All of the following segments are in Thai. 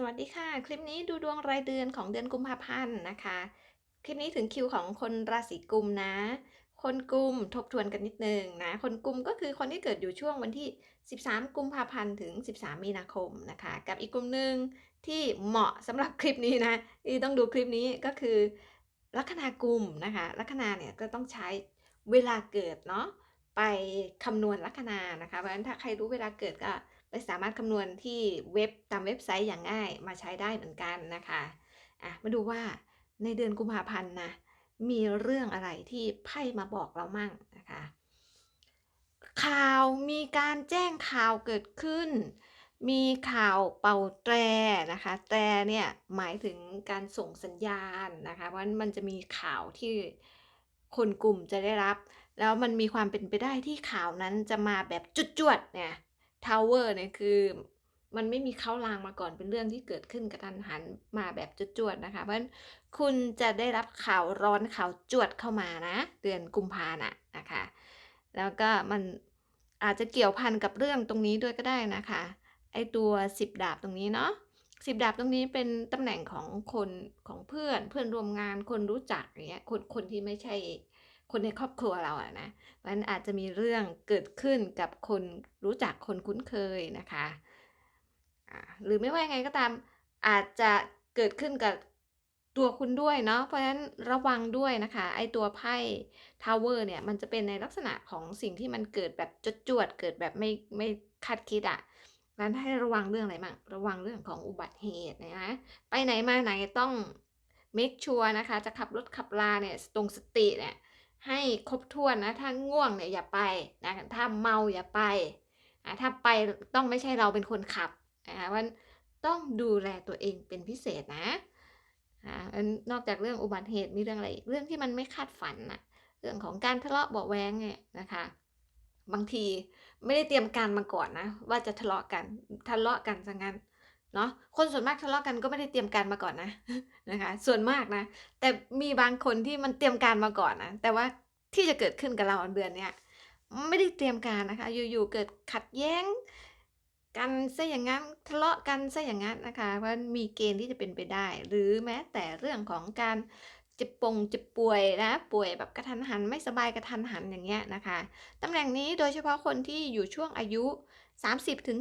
สวัสดีค่ะ คลิปนี้ดูดวงรายเดือนของเดือนกุมภาพันธ์นะคะ คลิปนี้ถึงคิวของคนราศีกุมนะ คนกุมทบทวนกันนิดนึงนะ คนกุมก็คือคนที่เกิดอยู่ช่วงวันที่ 13 กุมภาพันธ์ถึง 13 มีนาคมนะคะ กับอีกกลุ่มหนึ่งที่เหมาะสำหรับคลิปนี้นะที่ต้องดูคลิปนี้ก็คือลัคนากุมนะคะ ลัคนาเนี่ยก็ต้องใช้เวลาเกิดเนาะไปคำนวณลัคนานะคะเพราะฉะนั้นถ้าใครรู้เวลาเกิดก็ ไปสามารถคำนวณที่เว็บตามเว็บไซต์อย่างง่ายมาใช้ได้เหมือนกันนะคะอะมาดูว่าในเดือนกุมภาพันธ์นะมีเรื่องอะไรที่ไพ่มาบอกเรามั่งนะคะข่าวมีการแจ้งข่าวเกิดขึ้น มีข่าวเป่าแตรนะคะแตรเนี่ยหมายถึงการส่งสัญญาณนะคะเพราะมันจะมีข่าวที่คนกลุ่มจะได้รับ แล้วมันมีความเป็นไปได้ที่ข่าวนั้นจะมาแบบจุดจวดเนี่ย ทาวเวอร์เนี่ยคือมันไม่มีเข้าลางมาก่อนเป็นเรื่องที่เกิดขึ้นกระทันหันมาแบบจวดๆนะคะ เพราะฉะนั้นคุณจะได้รับข่าวร้อนข่าวจวดเข้ามานะ เดือนกุมภาน่ะนะคะ แล้วก็มันอาจจะเกี่ยวพันกับเรื่องตรงนี้ด้วยก็ได้นะคะไอตัวสิบดาบตรงนี้เนาะสิบดาบตรงนี้เป็นตำแหน่งของคนของเพื่อนเพื่อนร่วมงานคนรู้จักอย่างเงี้ยคนคนที่ไม่ใช่ คนในครอบครัวเราอะนะมันอาจจะมีเรื่องเกิดขึ้นกับคนรู้จักคนคุ้นเคยนะคะหรือไม่ว่ายังไงก็ตามอาจจะเกิดขึ้นกับตัวคุณด้วยเนาะเพราะฉะนั้นระวังด้วยนะคะ ไอตัวไพ่ทาวเวอร์เนี่ยมันจะเป็นในลักษณะของสิ่งที่มันเกิดแบบจดจวดเกิดแบบไม่ไม่คาดคิดอะ่ะนั้นให้ระวังเรื่องอะไรบ้างระวังเรื่องของอุบัติเหตุนะไปไหนมาไหนต้องเมคชัวร์นะคะ จะขับรถขับลาเนี่ยตรงสติเนี่ย ให้ครบถ้วนนะ ถ้าง่วงเนี่ยอย่าไปนะถ้าเมาอย่าไปถ้าไปต้องไม่ใช่เราเป็นคนขับนะคะว่าต้องดูแลตัวเองเป็นพิเศษนะนอกจากเรื่องอุบัติเหตุมีเรื่องอะไร เรื่องที่มันไม่คาดฝันนะเรื่องของการทะเลาะเบาแวงเนี่ยนะคะ บางทีไม่ได้เตรียมการมาก่อนนะ ว่าจะทะเลาะกันทะเลาะกันซะงั้น เนาะคนส่วนมากทะเลาะกันก็ไม่ได้เตรียมการมาก่อนนะนะคะ ส่วนมากนะ แต่มีบางคนที่มันเตรียมการมาก่อนนะแต่ว่าที่จะเกิดขึ้นกับเราเดือนเนี้ยไม่ได้เตรียมการนะคะ อยู่ๆเกิดขัดแย้ง กันซะอย่างนั้นทะเลาะกันซะอย่างนั้นนะคะเพรามีเกณฑ์ที่จะเป็นไปได้ หรือแม้แต่เรื่องของการจะปงจะป่วยนะป่วยแบบกระทันหันไม่สบายกระทันหันอย่างเงี้ยนะคะตำแหน่งนี้โดยเฉพาะคนที่อยู่ช่วงอายุ 30ถึง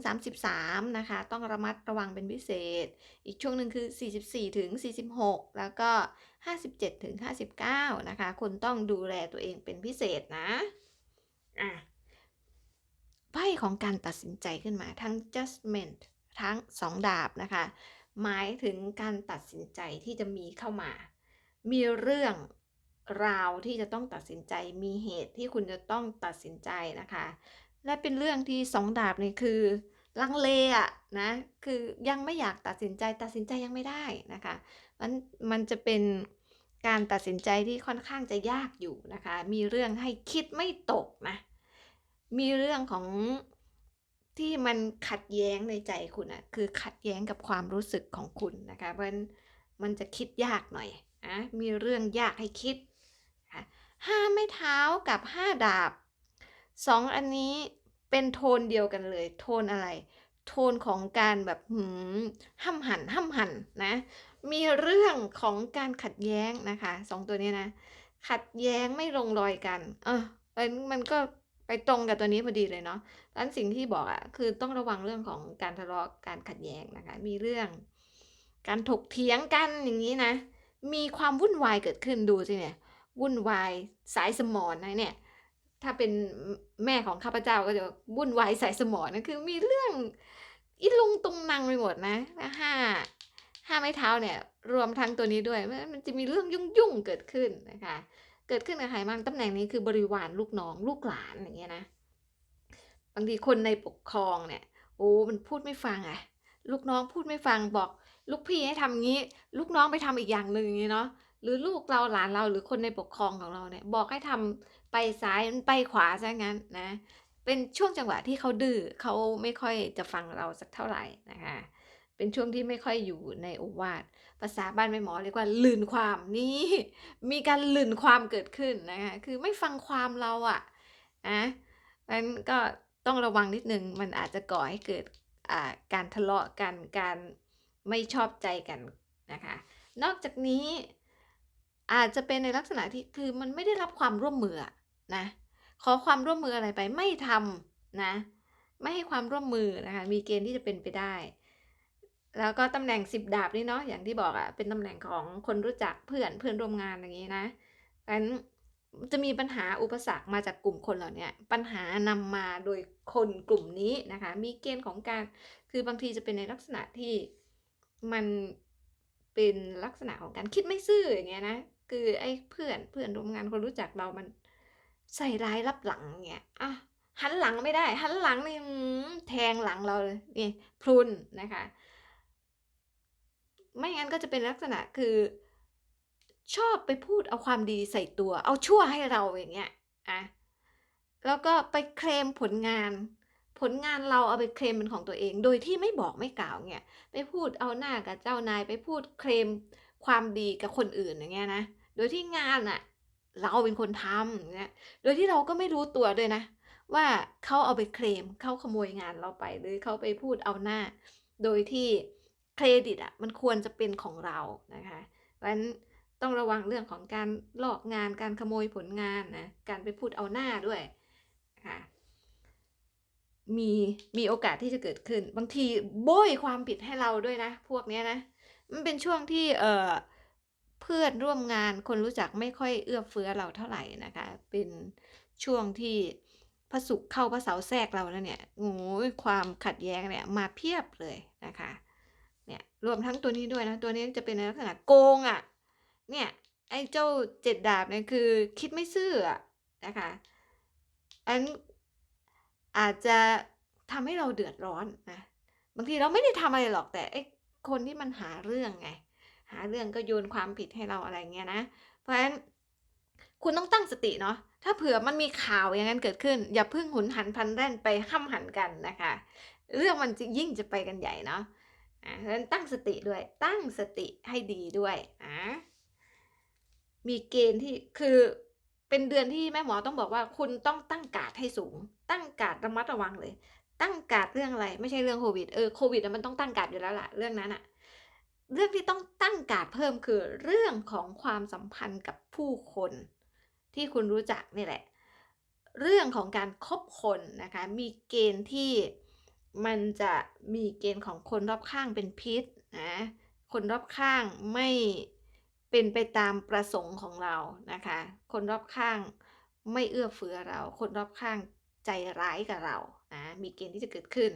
33 นะคะ ต้องระมัดระวังเป็นพิเศษ อีกช่วงหนึ่งคือ 44ถึง46 แล้วก็ 57ถึง59 นะคะ คุณต้องดูแลตัวเองเป็นพิเศษนะอะไพ่ของการตัดสินใจขึ้นมาทั้ง judgment ทั้งสองดาบนะคะ หมายถึงการตัดสินใจที่จะมีเข้ามา มีเรื่องราวที่จะต้องตัดสินใจ มีเหตุที่คุณจะต้องตัดสินใจนะคะ และเป็นเรื่องที่สองดาบนี่คือลังเลอะนะคือยังไม่อยากตัดสินใจตัดสินใจยังไม่ได้นะคะมันมันจะเป็นการตัดสินใจที่ค่อนข้างจะยากอยู่นะคะ มีเรื่องให้คิดไม่ตกนะ มีเรื่องของที่มันขัดแย้งในใจคุณอะคือขัดแย้งกับความรู้สึกของคุณนะคะเพราะมันจะคิดยากหน่อยนะมีเรื่องยากให้คิดห้าไม้เท้ากับห้าดาบสองอันนี้ เป็นโทนเดียวกันเลย โทนอะไร โทนของการแบบหืมห้ำหันห้ำหันนะ มีเรื่องของการขัดแย้งนะคะสองตัวนี้นะ ขัดแย้งไม่ลงรอยกัน เออมันมันก็ไปตรงกับตัวนี้พอดีเลยเนาะดังนั้นสิ่งที่บอกอะ่ะคือต้องระวังเรื่องของการทะเลาะการขัดแย้งนะคะ มีเรื่อง การถกเถียงกันอย่างนี้นะ มีความวุ่นวายเกิดขึ้นดูสิเนี่ย วุ่นวายสายสมอนนะเนี่ย ถ้าเป็นแม่ของข้าพเจ้าก็จะวุ่นวายใส่สมองนะคือมีเรื่องอีลุงตุงนังไปหมดนะห้าห้าไม้เท้าเนี่ย รวมทั้งตัวนี้ด้วย มันจะมีเรื่องยุ่งยุ่งเกิดขึ้นนะคะ เกิดขึ้นกับใครบ้างตำแหน่งนี้คือบริวารลูกน้องลูกหลานอย่างเงี้ยนะบางทีคนในปกครองเนี่ยโอ้มันพูดไม่ฟังอะลูกน้องพูดไม่ฟังบอก ลูกพี่ให้ทำงี้ ลูกน้องไปทำอีกอย่างหนึ่งอย่างนี้เนาะ หรือลูกเราหลานเราหรือคนในปกครองของเราเนี่ย บอกให้ทำไปซ้ายมันไปขวาซะงั้นนะ เป็นช่วงจังหวะที่เขาดื้อเขาไม่ค่อยจะฟังเราสักเท่าไหร่นะคะเป็นช่วงที่ไม่ค่อยอยู่ในโอวาทภาษาบ้านแม่หมอเรียกว่าลื่นความนี่มีการลื่นความเกิดขึ้นนะคะคือไม่ฟังความเราอะ่ะนะนั้นก็ต้องระวังนิดนึงมันอาจจะก่อให้เกิดการทะเลาะกันการไม่ชอบใจกันนะคะ นอกจากนี้ อาจจะเป็นในลักษณะที่คือมันไม่ได้รับความร่วมมือนะ ขอความร่วมมืออะไรไปไม่ทำนะ ไม่ให้ความร่วมมือนะคะ มีเกณฑ์ที่จะเป็นไปได้ แล้วก็ตำแหน่ง10ดาบนี่เนาะ อย่างที่บอกอะเป็นตำแหน่งของคนรู้จักเพื่อนเพื่อนร่วมงานอย่างงี้นะงั้นจะมีปัญหาอุปสรรคมาจากกลุ่มคนเหล่านี้ปัญหานำมาโดยคนกลุ่มนี้นะคะ มีเกณฑ์ของการ คือบางทีจะเป็นในลักษณะที่มันเป็นลักษณะของการคิดไม่ซื่ออย่างเงี้ยนะ คือไอ้เพื่อนเพื่อนร่วมงานคนรู้จักเรามัน ใส่ร้ายลับหลังอย่างเงี้ยอะหันหลังไม่ได้ หันหลังนี่แทงหลังเราเลยนี่พรุนนะคะ ไม่งั้นก็จะเป็นลักษณะคือ ชอบไปพูดเอาความดีใส่ตัว เอาชั่วให้เราอย่างเงี้ยอะแล้วก็ไปเคลมผลงาน ผลงานเราเอาไปเคลมเป็นของตัวเอง โดยที่ไม่บอกไม่กล่าวเงี้ยไปพูดเอาหน้ากับเจ้านายไปพูดเคลมความดีกับคนอื่นอย่างเงี้ยนะ โดยที่งานน่ะเราเป็นคนทำเงี้ยโดยที่เราก็ไม่รู้ตัวด้วยนะ ว่าเขาเอาไปเคลมเขาขโมยงานเราไปหรือเขาไปพูดเอาหน้า โดยที่เครดิตอะมันควรจะเป็นของเรานะคะเพราะฉะนั้นต้องระวังเรื่องของการหลอกงานการขโมยผลงานนะการไปพูดเอาหน้าด้วยค่ะมีมีโอกาสที่จะเกิดขึ้น บางทีโบยความผิดให้เราด้วยนะ พวกเนี้ยนะ มันเป็นช่วงที่เอ่อ พื่อนร่วมงานคนรู้จักไม่ค่อยเอื้อเฟื้อเราเท่าไหร่นะคะ เป็นช่วงที่พระศุกร์เข้าพระเสาร์แทรกเราแล้วเนี่ยโอ้โฮความขัดแย้งเนี่ยมาเพียบเลยนะคะ เนี่ยรวมทั้งตัวนี้ด้วยนะตัวนี้จะเป็นในลักษณะโกงอะเนี่ยไอ้เจ้า7ดดาบเนี่ยคือคิดไม่ซื่ออะนะคะอันอาจจะทำให้เราเดือดร้อนนะบางทีเราไม่ได้ทำอะไรหรอกแต่ไอ้คนที่มันหาเรื่องไง หาเรื่องก็โยนความผิดให้เราอะไรเงี้ยนะ เพราะฉะนั้นคุณต้องตั้งสติเนาะ ถ้าเผื่อมันมีข่าวอย่างงั้นเกิดขึ้น อย่าเพิ่งหุนหันพันแล่นไปห้ำหันกันนะคะ เรื่องมันจะยิ่งจะไปกันใหญ่เนาะอาเพราะฉะนั้นตั้งสติด้วย ตั้งสติให้ดีด้วยอามีเกณฑ์ที่คือเป็นเดือนที่แม่หมอต้องบอกว่าคุณต้องตั้งการ์ดให้สูง ตั้งการ์ดระมัดระวังเลย ตั้งการ์ดเรื่องอะไร ไม่ใช่เรื่องโควิดเออโควิดมันต้องตั้งการ์ดอยู่แล้วล่ะเรื่องนั้นน่ะ เรื่องที่ต้องตั้งการเพิ่มคือเรื่องของความสัมพันธ์กับผู้คน ที่คุณรู้จักนี่แหละ เรื่องของการคบคนนะคะ มีเกณฑ์ที่มันจะมีเกณฑ์ของคนรอบข้างเป็นพิษนะ คนรอบข้างไม่เป็นไปตามประสงค์ของเรานะคะ คนรอบข้างไม่เอื้อเฟื้อเรา คนรอบข้างใจร้ายกับเรานะ มีเกณฑ์ที่จะเกิดขึ้น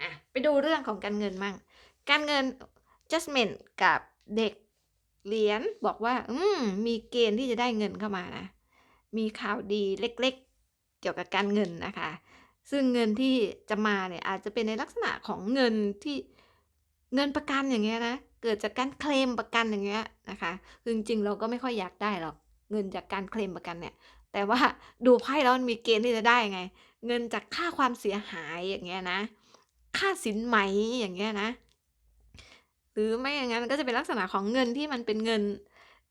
อะไปดูเรื่องของการเงินมั่ง การเงิน Judgment กับเด็กเหรียญบอกว่า อืม มีเกณฑ์ที่จะได้เงินเข้ามานะ มีข่าวดีเล็กๆ เกี่ยวกับการเงินนะคะ ซึ่งเงินที่จะมาเนี่ยอาจจะเป็นในลักษณะของเงินที่เงินประกันอย่างเงี้ยนะ เกิดจากการเคลมประกันอย่างเงี้ยนะคะคือจริงๆเราก็ไม่ค่อยอยากได้หรอก เงินจากการเคลมประกันเนี่ย แต่ว่าดูไพ่แล้วมันมีเกณฑ์ที่จะได้ไง เงินจากค่าความเสียหายอย่างเงี้ยนะ ค่าสินไหมอย่างเงี้ยนะ หรือไม่อย่างงั้นก็จะเป็นลักษณะของเงินที่มันเป็นเงิน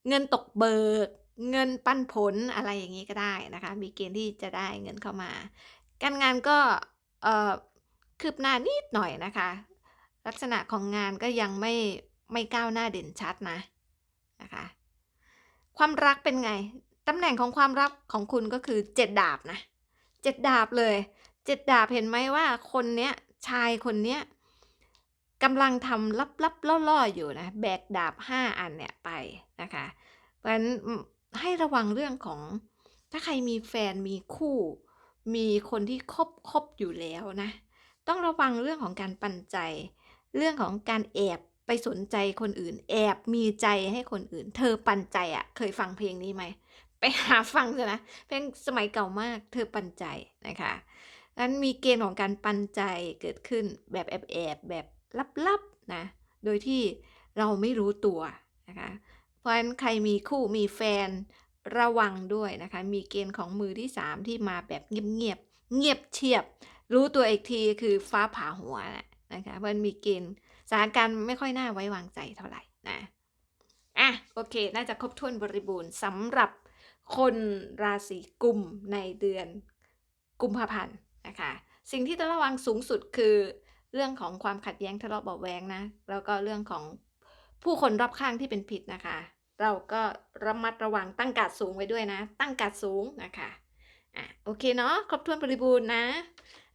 เงินตกเบิก เงินปันผลอะไรอย่างงี้ก็ได้นะคะ มีเกณฑ์ที่จะได้เงินเข้ามา การงานก็คืบหน้านิดหน่อยนะคะ ลักษณะของงานก็ยังไม่ไม่ก้าวหน้าเด่นชัดนะนะคะ ความรักเป็นไงตำแหน่งของความรักของคุณก็คือ7ดดาบนะ7ดดาบเลย7ดาบเห็นไหมว่าคนเนี้ยชายคนเนี้ย กำลังทำลับๆล่อๆอยู่นะแบกดาบ 5 อันเนี่ยไปนะคะเพราะฉะนั้นให้ระวังเรื่องของถ้าใครมีแฟนมีคู่ มีคนที่คบคบอยู่แล้วนะ ต้องระวังเรื่องของการปันใจ เรื่องของการแอบไปสนใจคนอื่น แอบมีใจให้คนอื่น เธอปันใจอะเคยฟังเพลงนี้ไหมไปหาฟังเถอะนะเพลงสมัยเก่ามากเธอปันใจนะคะงั้นมีเกณฑ์ของการปันใจเกิดขึ้นแบบแอบๆแบบ ลับๆนะโดยที่เราไม่รู้ตัวนะคะเพราะฉะนั้นใครมีคู่มีแฟนระวังด้วยนะคะ มีเกณฑ์ของมือที่ 3 ที่มาแบบเงียบๆเงียบเชียบ รู้ตัวอีกทีคือฟ้าผ่าหัวแหละนะคะเพราะฉะนั้นมีเกณฑ์สถานการณ์ไม่ค่อยน่าไว้วางใจเท่าไหร่นะอะโอเค น่าจะครบถ้วนบริบูรณ์สำหรับคนราศีกุมในเดือนกุมภาพันธ์นะคะ สิ่งที่ต้องระวังสูงสุดคือ เรื่องของความขัดแย้งทะเลาะเบาแวงนะ แล้วก็เรื่องของผู้คนรอบข้างที่เป็นพิษนะคะ เราก็ระมัดระวังตั้งการ์ดสูงไว้ด้วยนะ ตั้งการ์ดสูงนะคะอะโอเคเนาะครบถ้วนบริบูรณ์นะ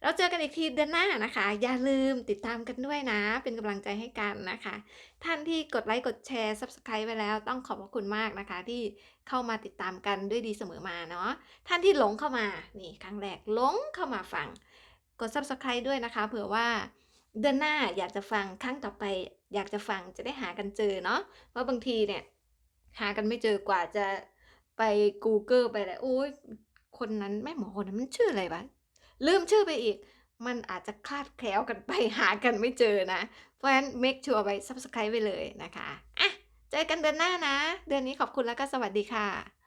เราเจอกันอีกทีเดือนหน้านะคะ อย่าลืมติดตามกันด้วยนะ เป็นกำลังใจให้กันนะคะ ท่านที่กดไลค์กดแชร์ Subscribe ไว้แล้วต้องขอบพระคุณมากนะคะ ที่เข้ามาติดตามกันด้วยดีเสมอมาเนาะท่านที่หลงเข้ามานี่ครั้งแรกหลงเข้ามาฟังกด Subscribe ด้วยนะคะ เผื่อว่า เดือนหน้าอยากจะฟังครั้งต่อไป อยากจะฟังจะได้หากันเจอเนาะเพราะบางทีเนี่ย หากันไม่เจอกว่าจะไป Google ไปอะไรโอ๊ยคนนั้นแม่หมอคนนั้นมันชื่ออะไรวะลืมชื่อไปอีก มันอาจจะคลาดแคล้วกันไปหากันไม่เจอนะ เพราะฉะนั้น make sure ไว้ Subscribe ไว้เลยนะคะอะเจอกันเดือนหน้านะ เดือนนี้ขอบคุณแล้วก็สวัสดีค่ะ